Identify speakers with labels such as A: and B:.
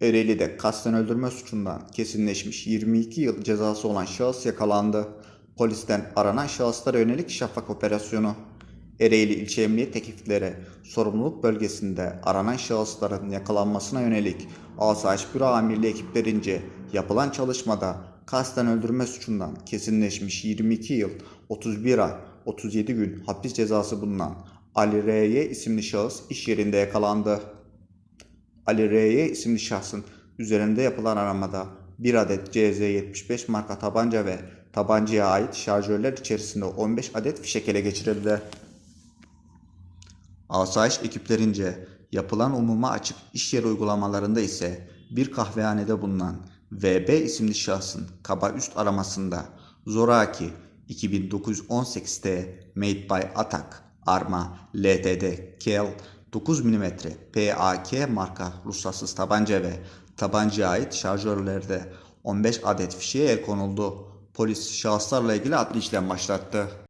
A: Ereğli'de kasten öldürme suçundan kesinleşmiş 22 yıl cezası olan şahıs yakalandı. Polisten aranan şahıslara yönelik şafak operasyonu. Ereğli İlçe Emniyet ekipleri sorumluluk bölgesinde aranan şahısların yakalanmasına yönelik Asayiş Büro Amirliği ekiplerince yapılan çalışmada kasten öldürme suçundan kesinleşmiş 22 yıl 31 ay 37 gün hapis cezası bulunan Ali R.Y. isimli şahıs iş yerinde yakalandı. Ali R.Y. isimli şahsın üzerinde yapılan aramada bir adet CZ75 marka tabanca ve tabancaya ait şarjörler içerisinde 15 adet fişek ele geçirildi. Asayiş ekiplerince yapılan umuma açık iş yeri uygulamalarında ise bir kahvehanede bulunan VB isimli şahsın kaba üst aramasında Zoraki 2918T Made by Atak Arma LTD KL 9 mm PAK marka ruhsatsız tabanca ve tabancaya ait şarjörlerde 15 adet fişeğe el konuldu. Polis şahıslarla ilgili adli işlem başlattı.